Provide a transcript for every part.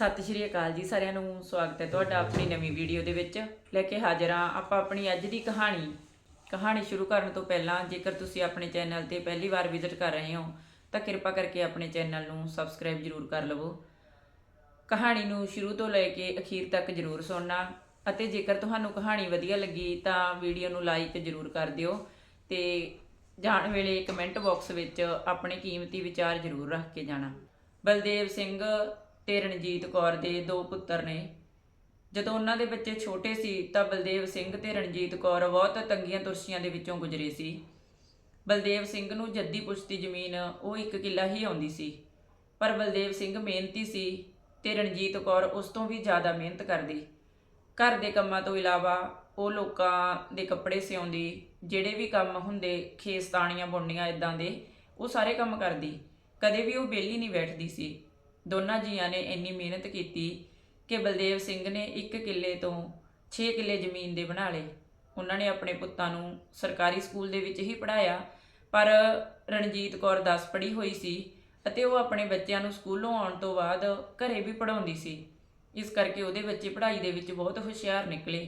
ਸਤਿ ਸ਼੍ਰੀ ਅਕਾਲ ਜੀ ਸਾਰਿਆਂ ਨੂੰ, ਸਵਾਗਤ ਹੈ ਤੁਹਾਡਾ ਆਪਣੀ ਨਵੀਂ ਵੀਡੀਓ ਦੇ ਵਿੱਚ। ਲੈ ਕੇ ਹਾਜ਼ਰ ਹਾਂ ਆਪਾਂ ਆਪਣੀ ਅੱਜ ਦੀ ਕਹਾਣੀ। ਕਹਾਣੀ ਸ਼ੁਰੂ ਕਰਨ ਤੋਂ ਪਹਿਲਾਂ ਜੇਕਰ ਤੁਸੀਂ ਆਪਣੇ ਚੈਨਲ ਤੇ ਪਹਿਲੀ ਵਾਰ ਵਿਜ਼ਿਟ ਕਰ ਰਹੇ ਹੋ, ਤਾਂ ਕਿਰਪਾ ਕਰਕੇ ਆਪਣੇ ਚੈਨਲ ਨੂੰ ਸਬਸਕ੍ਰਾਈਬ ਜ਼ਰੂਰ ਕਰ ਲਵੋ। ਕਹਾਣੀ ਨੂੰ ਸ਼ੁਰੂ ਤੋਂ ਲੈ ਕੇ ਅਖੀਰ ਤੱਕ ਜ਼ਰੂਰ ਸੁਣਨਾ ਅਤੇ ਜੇਕਰ ਤੁਹਾਨੂੰ ਕਹਾਣੀ ਵਧੀਆ ਲੱਗੀ ਤਾਂ ਵੀਡੀਓ ਨੂੰ ਲਾਈਕ ਜ਼ਰੂਰ ਕਰ ਦਿਓ ਤੇ ਜਾਣ ਵੇਲੇ ਕਮੈਂਟ ਬਾਕਸ ਵਿੱਚ ਆਪਣੇ ਕੀਮਤੀ ਵਿਚਾਰ ਜ਼ਰੂਰ ਰੱਖ ਕੇ ਜਾਣਾ। ਬਲਦੇਵ ਸਿੰਘ ਤੇ ਰਣਜੀਤ ਕੌਰ ਦੇ ਦੋ ਪੁੱਤਰ ਨੇ। ਜਦੋਂ ਉਹਨਾਂ ਦੇ ਬੱਚੇ ਛੋਟੇ ਸੀ, ਤਾਂ ਬਲਦੇਵ ਸਿੰਘ ਤੇ ਰਣਜੀਤ ਕੌਰ ਬਹੁਤ ਤੰਗੀਆਂ ਤੁਰਸ਼ੀਆਂ ਦੇ ਵਿੱਚੋਂ ਗੁਜ਼ਰੇ ਸੀ। ਬਲਦੇਵ ਸਿੰਘ ਨੂੰ ਜੱਦੀ ਪੁਸ਼ਤੀ ਜ਼ਮੀਨ ਉਹ ਇੱਕ ਕਿੱਲਾ ਹੀ ਆਉਂਦੀ ਸੀ। ਪਰ ਬਲਦੇਵ ਸਿੰਘ ਮਿਹਨਤੀ ਸੀ ਤੇ ਰਣਜੀਤ ਕੌਰ ਉਸ ਤੋਂ ਵੀ ਜ਼ਿਆਦਾ ਮਿਹਨਤ ਕਰਦੀ। ਘਰ ਦੇ ਕੰਮਾਂ ਤੋਂ ਇਲਾਵਾ ਉਹ ਲੋਕਾਂ ਦੇ ਕੱਪੜੇ ਸਿਉਂਦੀ, ਜਿਹੜੇ ਵੀ ਕੰਮ ਹੁੰਦੇ ਖੇਸਤਾਣੀਆਂ ਬੁਣਨੀਆਂ ਇਦਾਂ ਦੇ, ਉਹ ਸਾਰੇ ਕੰਮ ਕਰਦੀ। ਕਦੇ ਵੀ ਉਹ ਵਿਹਲੀ ਨਹੀਂ ਬੈਠਦੀ ਸੀ। ਦੋਨਾਂ ਜੀਆਂ ਨੇ ਇੰਨੀ ਮਿਹਨਤ ਕੀਤੀ ਕਿ ਬਲਦੇਵ ਸਿੰਘ ਨੇ ਇੱਕ ਕਿੱਲੇ ਤੋਂ 6 ਕਿੱਲੇ ਜ਼ਮੀਨ ਦੇ ਬਣਾ ਲਏ। ਉਹਨਾਂ ਨੇ ਆਪਣੇ ਪੁੱਤਾਂ ਨੂੰ ਸਰਕਾਰੀ ਸਕੂਲ ਦੇ ਵਿੱਚ ਹੀ ਪੜਾਇਆ ਪਰ ਰਣਜੀਤ ਕੌਰ 10 ਪੜ੍ਹੀ ਹੋਈ ਸੀ ਅਤੇ ਉਹ ਆਪਣੇ ਬੱਚਿਆਂ ਨੂੰ ਸਕੂਲੋਂ ਆਉਣ ਤੋਂ ਬਾਅਦ ਘਰੇ ਵੀ ਪੜਾਉਂਦੀ ਸੀ। ਇਸ ਕਰਕੇ ਉਹਦੇ ਬੱਚੇ ਪੜ੍ਹਾਈ ਦੇ ਵਿੱਚ ਬਹੁਤ ਹੁਸ਼ਿਆਰ ਨਿਕਲੇ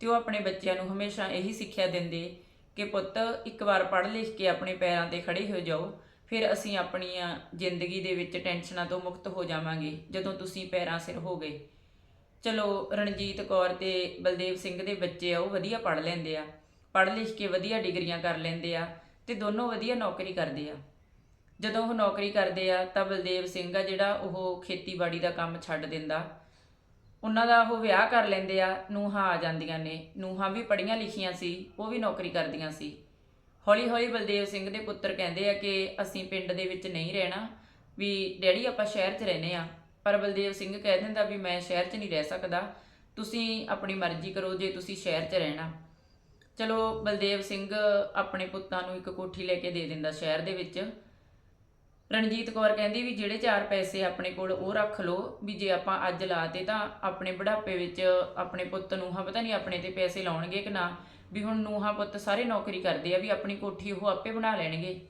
ਤੇ ਉਹ ਆਪਣੇ ਬੱਚਿਆਂ ਨੂੰ ਹਮੇਸ਼ਾ ਇਹੀ ਸਿੱਖਿਆ ਦਿੰਦੇ ਕਿ ਪੁੱਤ ਇੱਕ ਵਾਰ ਪੜ੍ਹ ਲਿਖ ਕੇ ਆਪਣੇ ਪੈਰਾਂ ਤੇ ਖੜੇ ਹੋ ਜਾਓ ਫਿਰ ਅਸੀਂ ਆਪਣੀਆਂ ਜ਼ਿੰਦਗੀ ਦੇ ਵਿੱਚ ਟੈਨਸ਼ਨਾਂ ਤੋਂ ਮੁਕਤ ਹੋ ਜਾਵਾਂਗੇ, ਜਦੋਂ ਤੁਸੀਂ ਪੈਰਾਂ ਸਿਰ ਹੋ ਗਏ ਚਲੋ, ਰਣਜੀਤ ਕੌਰ ਤੇ ਬਲਦੇਵ ਸਿੰਘ ਦੇ ਬੱਚੇ ਆ, ਉਹ ਵਧੀਆ ਪੜ੍ਹ ਲੈਂਦੇ ਆ। ਪੜ੍ਹ ਲਿਖ ਕੇ ਵਧੀਆ ਡਿਗਰੀਆਂ ਕਰ ਲੈਂਦੇ ਆ ਤੇ ਦੋਨੋਂ ਵਧੀਆ ਨੌਕਰੀ ਕਰਦੇ ਆ। ਜਦੋਂ ਉਹ ਨੌਕਰੀ ਕਰਦੇ ਆ, ਤਾਂ ਬਲਦੇਵ ਸਿੰਘ ਆ ਜਿਹੜਾ ਉਹ ਖੇਤੀਬਾੜੀ ਦਾ ਕੰਮ ਛੱਡ ਦਿੰਦਾ। ਉਹਨਾਂ ਦਾ ਉਹ ਵਿਆਹ ਕਰ ਲੈਂਦੇ ਆ, ਨੂੰਹਾਂ ਆ ਜਾਂਦੀਆਂ ਨੇ। ਨੂਹਾਂ ਵੀ ਪੜ੍ਹੀਆਂ ਲਿਖੀਆਂ ਸੀ, ਉਹ ਵੀ ਨੌਕਰੀ ਕਰਦੀਆਂ ਸੀ। ਹੌਲੀ ਹੌਲੀ ਬਲਦੇਵ ਸਿੰਘ ਦੇ ਪੁੱਤਰ ਕਹਿੰਦੇ ਆ ਕਿ ਅਸੀਂ ਪਿੰਡ ਦੇ ਵਿੱਚ ਨਹੀਂ ਰਹਿਣਾ, ਵੀ ਡੈਡੀ ਆਪਾਂ ਸ਼ਹਿਰ 'ਚ ਰਹਿੰਦੇ ਆ। ਪਰ ਬਲਦੇਵ ਸਿੰਘ ਕਹਿ ਦਿੰਦਾ ਵੀ ਮੈਂ ਸ਼ਹਿਰ 'ਚ ਨਹੀਂ ਰਹਿ ਸਕਦਾ। ਤੁਸੀਂ ਆਪਣੀ ਮਰਜ਼ੀ ਕਰੋ ਜੇ ਤੁਸੀਂ ਸ਼ਹਿਰ 'ਚ ਰਹਿਣਾ। ਚਲੋ ਬਲਦੇਵ ਸਿੰਘ ਆਪਣੇ ਪੁੱਤਾਂ ਨੂੰ ਇੱਕ ਕੋਠੀ ਲੈ ਕੇ ਦੇ ਦਿੰਦਾ ਸ਼ਹਿਰ ਦੇ ਵਿੱਚ। ਰਣਜੀਤ ਕੌਰ ਕਹਿੰਦੀ ਵੀ ਜਿਹੜੇ ਚਾਰ ਪੈਸੇ ਆਪਣੇ ਕੋਲ ਉਹ ਰੱਖ ਲਓ, ਵੀ ਜੇ ਆਪਾਂ ਅੱਜ ਲਾਤੇ ਤਾਂ ਆਪਣੇ ਬੁਢਾਪੇ ਵਿੱਚ ਆਪਣੇ ਪੁੱਤ ਨੂੰ, ਹਾਂ ਪਤਾ ਨਹੀਂ ਆਪਣੇ ਤੇ ਪੈਸੇ ਲਾਉਣਗੇ ਕਿ ਨਾ। ਵੀ ਹੁਣ ਨੂੰਹਾਂ ਪੁੱਤ ਸਾਰੇ ਨੌਕਰੀ ਕਰਦੇ ਆ ਵੀ ਆਪਣੀ ਕੋਠੀ ਉਹ ਆਪੇ ਬਣਾ ਲੈਣਗੇ।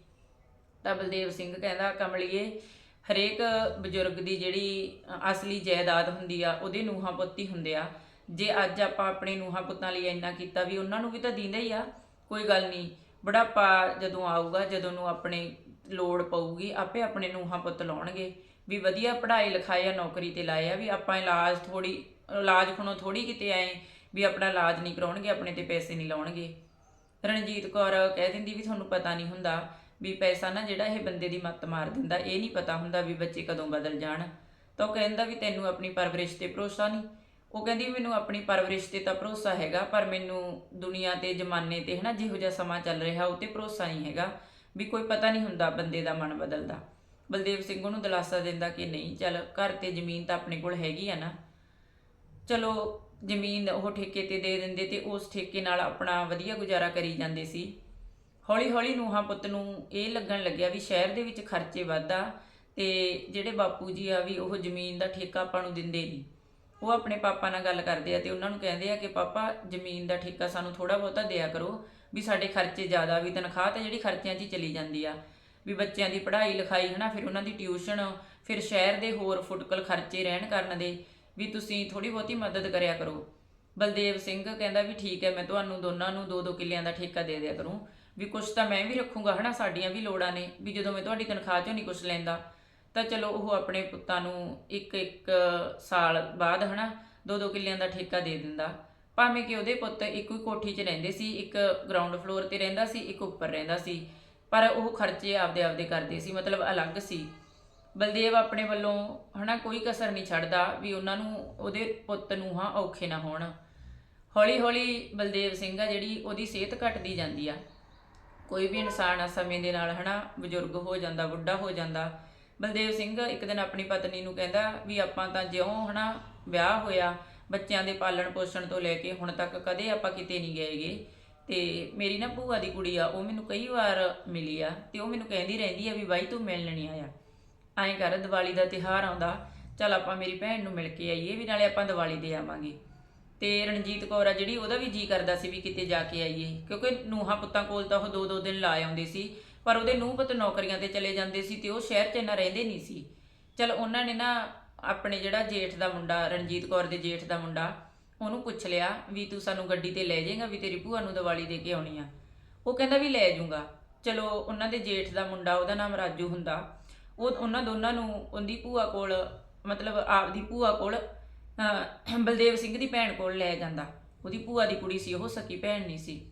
ਤਾਂ ਬਲਦੇਵ ਸਿੰਘ ਕਹਿੰਦਾ, ਕਮਲੀਏ, ਹਰੇਕ ਬਜ਼ੁਰਗ ਦੀ ਜਿਹੜੀ ਅਸਲੀ ਜਾਇਦਾਦ ਹੁੰਦੀ ਆ, ਉਹਦੇ ਨੂੰਹਾਂ ਪੁੱਤ ਹੀ ਹੁੰਦੇ ਆ। ਜੇ ਅੱਜ ਆਪਾਂ ਆਪਣੇ ਨੂੰਹਾਂ ਪੁੱਤਾਂ ਲਈ ਇੰਨਾ ਕੀਤਾ ਵੀ ਉਹਨਾਂ ਨੂੰ ਵੀ ਤਾਂ ਦਿੰਦਾ ਹੀ ਆ, ਕੋਈ ਗੱਲ ਨਹੀਂ। ਬੁਢਾਪਾ ਜਦੋਂ ਆਊਗਾ, ਜਦੋਂ ਨੂੰ ਆਪਣੇ ਲੋੜ ਪਊਗੀ, ਆਪੇ ਆਪਣੇ ਨੂੰਹਾਂ ਪੁੱਤ ਲਾਉਣਗੇ। ਵੀ ਵਧੀਆ ਪੜ੍ਹਾਈ ਲਿਖਾਈ ਆ ਨੌਕਰੀ ਤੇ ਲਾਏ ਆ, ਵੀ ਆਪਾਂ ਇਲਾਜ ਥੋੜੀ ਇਲਾਜ ਖਣੋ ਥੋੜੀ ਕਿਤੇ ਆਏ। ਵੀ ਆਪਣਾ ਇਲਾਜ ਨਹੀਂ ਕਰਾਉਣਗੇ, ਆਪਣੇ ਤੇ ਪੈਸੇ ਨਹੀਂ ਲਾਉਣਗੇ। ਰਣਜੀਤ ਕੌਰ ਕਹਿ ਦਿੰਦੀ ਵੀ ਤੁਹਾਨੂੰ ਪਤਾ ਨਹੀਂ ਹੁੰਦਾ ਵੀ ਪੈਸਾ ਨਾ ਜਿਹੜਾ ਇਹ ਬੰਦੇ ਦੀ ਮੱਤ ਮਾਰ ਦਿੰਦਾ, ਇਹ ਨਹੀਂ ਪਤਾ ਹੁੰਦਾ ਵੀ ਬੱਚੇ ਕਦੋਂ ਬਦਲ ਜਾਣ। ਤਾਂ ਉਹ ਕਹਿੰਦਾ ਵੀ ਤੈਨੂੰ ਆਪਣੀ ਪਰਵਰਿਸ਼ ਤੇ ਭਰੋਸਾ ਨਹੀਂ। ਉਹ ਕਹਿੰਦੀ ਮੈਨੂੰ ਆਪਣੀ ਪਰਵਰਿਸ਼ ਤੇ ਤਾਂ ਭਰੋਸਾ ਹੈਗਾ, ਪਰ ਮੈਨੂੰ ਦੁਨੀਆ ਤੇ ਜ਼ਮਾਨੇ ਤੇ ਹਨਾ ਜਿਹੋ ਜਿਹਾ ਸਮਾਂ ਚੱਲ ਰਿਹਾ, ਉਹ ਤੇ ਭਰੋਸਾ ਨਹੀਂ ਹੈਗਾ ਵੀ ਕੋਈ ਪਤਾ ਨਹੀਂ ਹੁੰਦਾ ਬੰਦੇ ਦਾ ਮਨ ਬਦਲਦਾ। ਬਲਦੇਵ ਸਿੰਘ ਉਹਨੂੰ ਦਿਲਾਸਾ ਦਿੰਦਾ ਕਿ ਨਹੀਂ, ਚੱਲ ਘਰ ਤੇ ਜ਼ਮੀਨ ਤਾਂ ਆਪਣੇ ਕੋਲ ਹੈਗੀ ਆ ਨਾ। ਚਲੋ ਜ਼ਮੀਨ ਉਹ ਠੇਕੇ ਤੇ ਦੇ ਦਿੰਦੇ ਤੇ ਉਸ ਠੇਕੇ ਨਾਲ ਆਪਣਾ ਵਧੀਆ ਗੁਜ਼ਾਰਾ ਕਰੀ ਜਾਂਦੇ ਸੀ। ਹੌਲੀ ਹੌਲੀ ਨੂਹਾਂ ਪੁੱਤ ਨੂੰ ਇਹ ਲੱਗਣ ਲੱਗਿਆ ਵੀ ਸ਼ਹਿਰ ਦੇ ਵਿੱਚ ਖਰਚੇ ਵੱਧਾ ਤੇ ਜਿਹੜੇ ਬਾਪੂ ਜੀ ਆ ਵੀ ਉਹ ਜ਼ਮੀਨ ਦਾ ਠੇਕਾ ਆਪਾਂ ਨੂੰ ਦਿੰਦੇ ਨਹੀਂ। ਉਹ ਆਪਣੇ ਪਾਪਾ ਨਾਲ ਗੱਲ ਕਰਦੇ ਆ ਤੇ ਉਹਨਾਂ ਨੂੰ ਕਹਿੰਦੇ ਆ ਕਿ ਪਾਪਾ, ਜ਼ਮੀਨ ਦਾ ਠੇਕਾ ਸਾਨੂੰ ਥੋੜਾ ਬਹੁਤਾ ਦਿਆ ਕਰੋ ਵੀ ਸਾਡੇ ਖਰਚੇ ਜ਼ਿਆਦਾ ਵੀ ਤਨਖਾਹ ਤਾਂ ਜਿਹੜੀ ਖਰਚਿਆਂ 'ਚ ਹੀ ਚਲੀ ਜਾਂਦੀ ਆ। ਵੀ ਬੱਚਿਆਂ ਦੀ ਪੜ੍ਹਾਈ ਲਿਖਾਈ ਹਨਾ, ਫਿਰ ਉਹਨਾਂ ਦੀ ਟਿਊਸ਼ਨ, ਫਿਰ ਸ਼ਹਿਰ ਦੇ ਹੋਰ ਫੁਟਕਲ ਖਰਚੇ ਰਹਿਣ ਕਰਨ ਦੇ ਵੀ ਤੁਸੀਂ ਥੋੜੀ ਬਹੁਤੀ ਮਦਦ ਕਰਿਆ ਕਰੋ। ਬਲਦੇਵ ਸਿੰਘ ਕਹਿੰਦਾ ਵੀ ਠੀਕ ਹੈ, ਮੈਂ ਤੁਹਾਨੂੰ ਦੋਨਾਂ ਨੂੰ ਦੋ ਦੋ ਕਿੱਲਿਆਂ ਦਾ ਠੇਕਾ ਦੇ ਦਿਆ ਕਰੂੰ। ਵੀ ਕੁਛ ਤਾਂ ਮੈਂ ਵੀ ਰੱਖੂੰਗਾ, ਹਨਾ? ਸਾਡੀਆਂ ਵੀ ਲੋੜਾਂ ਨੇ, ਵੀ ਜਦੋਂ ਮੈਂ ਤੁਹਾਡੀ ਤਨਖਾਹ ਚੋਂ ਨਹੀਂ ਕੁਛ ਲੈਂਦਾ, ਤਾਂ ਚਲੋ ਉਹ ਆਪਣੇ ਪੁੱਤਾਂ ਨੂੰ ਇੱਕ ਇੱਕ ਸਾਲ ਬਾਅਦ, ਹਨਾ ਦੋ ਦੋ ਕਿੱਲਿਆਂ ਦਾ ਠੇਕਾ ਦੇ ਦਿੰਦਾ। ਭਾਵੇਂ ਕਿ ਉਹਦੇ ਪੁੱਤ ਇੱਕੋ ਹੀ ਕੋਠੀ 'ਚ ਰਹਿੰਦੇ ਸੀ, ਇੱਕ ਗਰਾਊਂਡ ਫਲੋਰ ਤੇ ਰਹਿੰਦਾ ਸੀ, ਇੱਕ ਉੱਪਰ ਰਹਿੰਦਾ ਸੀ, ਪਰ ਉਹ ਖਰਚੇ ਆਪਦੇ ਆਪਦੇ ਕਰਦੇ ਸੀ, ਮਤਲਬ ਅਲੱਗ ਸੀ। ਬਲਦੇਵ ਆਪਣੇ ਵੱਲੋਂ ਹਨਾ ਕੋਈ ਕਸਰ ਨਹੀਂ ਛੱਡਦਾ ਵੀ ਉਹਨਾਂ ਨੂੰ ਉਹਦੇ ਪੁੱਤ ਨੂੰ ਹਾਂ ਔਖੇ ਨਾ ਹੋਣ। ਹੌਲੀ ਹੌਲੀ ਬਲਦੇਵ ਸਿੰਘ ਆ ਜਿਹੜੀ ਉਹਦੀ ਸਿਹਤ ਘਟਦੀ ਜਾਂਦੀ ਆ। ਕੋਈ ਵੀ ਇਨਸਾਨ ਆ ਸਮੇਂ ਦੇ ਨਾਲ ਹਨਾ ਬਜ਼ੁਰਗ ਹੋ ਜਾਂਦਾ, ਬੁੱਢਾ ਹੋ ਜਾਂਦਾ, ਬਲਦੇਵ ਸਿੰਘ ਇੱਕ ਦਿਨ ਆਪਣੀ ਪਤਨੀ ਨੂੰ ਕਹਿੰਦਾ ਵੀ ਆਪਾਂ ਤਾਂ ਜਿਉਂ ਹਨਾ ਵਿਆਹ ਹੋਇਆ, ਬੱਚਿਆਂ ਦੇ ਪਾਲਣ ਪੋਸ਼ਣ ਤੋਂ ਲੈ ਕੇ ਹੁਣ ਤੱਕ ਕਦੇ ਆਪਾਂ ਕਿਤੇ ਨਹੀਂ ਗਏਗੇ ਤੇ ਮੇਰੀ ਨਾ ਭੂਆ ਦੀ ਕੁੜੀ ਆ, ਉਹ ਮੈਨੂੰ ਕਈ ਵਾਰ ਮਿਲੀ ਆ ਤੇ ਉਹ ਮੈਨੂੰ ਕਹਿੰਦੀ ਰਹਿੰਦੀ ਆ ਵੀ ਬਾਈ ਤੂੰ ਮਿਲਣ ਨਹੀਂ ਆਇਆ। ਐਂ ਕਰ, ਦੀਵਾਲੀ ਦਾ ਤਿਹਾਰ ਆਉਂਦਾ, ਚੱਲ ਆਪਾਂ ਮੇਰੀ ਭੈਣ ਨੂੰ ਮਿਲ ਕੇ ਆਈਏ, ਵੀ ਨਾਲੇ ਆਪਾਂ ਦੀਵਾਲੀ ਦੇ ਆਵਾਂਗੇ। ਤੇ ਰਣਜੀਤ ਕੌਰ ਆ ਜਿਹੜੀ, ਉਹਦਾ ਵੀ ਜੀ ਕਰਦਾ ਸੀ ਵੀ ਕਿਤੇ ਜਾ ਕੇ ਆਈਏ। ਕਿਉਂਕਿ ਨੂਹਾਂ ਪੁੱਤਾਂ ਕੋਲ ਤਾਂ ਉਹ ਦੋ ਦੋ ਦਿਨ ਲਾ ਆਉਂਦੇ ਸੀ, ਪਰ ਉਹਦੇ ਨੂੰਹ ਪੁੱਤ ਨੌਕਰੀਆਂ ਤੇ ਚਲੇ ਜਾਂਦੇ ਸੀ ਤੇ ਉਹ ਸ਼ਹਿਰ 'ਚ ਇੰਨਾ ਰਹਿੰਦੇ ਨਹੀਂ ਸੀ। ਚਲ ਉਹਨਾਂ ਨੇ ਨਾ ਆਪਣੇ ਜਿਹੜਾ ਜੇਠ ਦਾ ਮੁੰਡਾ, ਰਣਜੀਤ ਕੌਰ ਦੇ ਜੇਠ ਦਾ ਮੁੰਡਾ, ਉਹਨੂੰ ਪੁੱਛ ਲਿਆ ਵੀ ਤੂੰ ਸਾਨੂੰ ਗੱਡੀ ਤੇ ਲੈ ਜਾਏਗਾ, ਵੀ ਤੇਰੀ ਭੂਆ ਨੂੰ ਦੀਵਾਲੀ ਦੇ ਕੇ ਆਉਣੀ ਆ। ਉਹ ਕਹਿੰਦਾ ਵੀ ਲੈ ਜਾਊਗਾ। ਚਲੋ, ਉਹਨਾਂ ਦੇ ਜੇਠ ਦਾ ਮੁੰਡਾ, ਉਹਦਾ ਨਾਮ ਰਾਜੂ ਹੁੰਦਾ। ਉਹ ਉਹਨਾਂ ਦੋਨਾਂ ਨੂੰ ਉਹਦੀ ਭੂਆ ਕੋਲ ਮਤਲਬ ਆਪਦੀ ਭੂਆ ਕੋਲ ਅਹ, ਬਲਦੇਵ ਸਿੰਘ ਦੀ ਭੈਣ ਕੋਲ ਲੈ ਜਾਂਦਾ। ਉਹਦੀ ਭੂਆ ਦੀ ਕੁੜੀ ਸੀ ਉਹ ਸਕੀ ਭੈਣ ਨਹੀਂ ਸੀ।